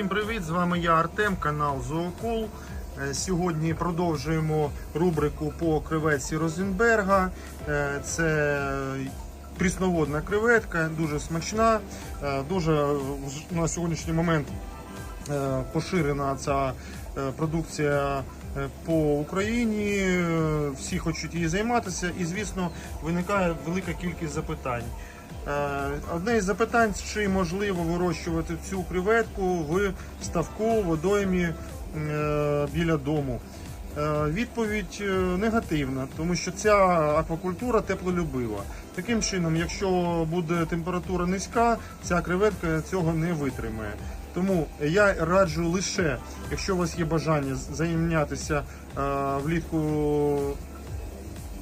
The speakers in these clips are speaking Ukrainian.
Всім привіт! З вами я Артем, канал Зоокул. Е, Сьогодні продовжуємо рубрику по креветці Розенберга. Е, Це прісноводна креветка, дуже смачна, е, дуже на сьогоднішній момент поширена ця продукція по Україні. Е, Всі хочуть її займатися, і звісно, виникає велика кількість запитань. Е, Одне із запитань, чи можливо вирощувати цю креветку в ставку водоймі е, біля дому. Е, Відповідь е, негативна, тому що ця аквакультура теплолюбива. Таким чином, якщо буде температура низька, ця креветка цього не витримає. Тому я раджу лише, якщо у вас є бажання займатися е, влітку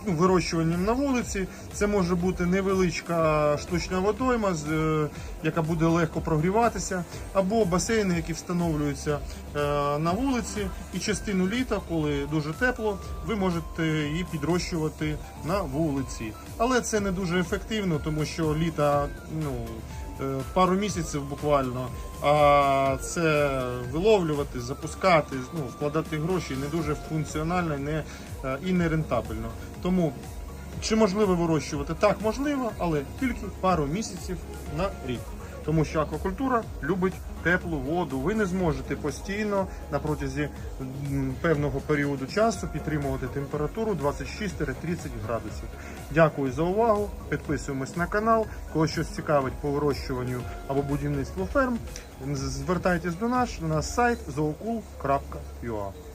вирощуванням на вулиці. Це може бути невеличка штучна водойма, е, яка буде легко прогріватися, або басейни, які встановлюються е, на вулиці. І частину літа, коли дуже тепло, ви можете її підрощувати на вулиці. Але це не дуже ефективно, тому що літа ну, пару місяців буквально. А це виловлювати, запускати, ну, вкладати гроші не дуже функціонально не, е, і не рентабельно. Тому чи можливо вирощувати? Так, можливо, але тільки пару місяців на рік. Тому що аквакультура любить теплу воду. Ви не зможете постійно на протязі певного періоду часу підтримувати температуру 26-30 градусів. Дякую за увагу. Підписуємось на канал. Кого щось цікавить по вирощуванню або будівництву ферм, звертайтесь до нас на сайт zookul.ua.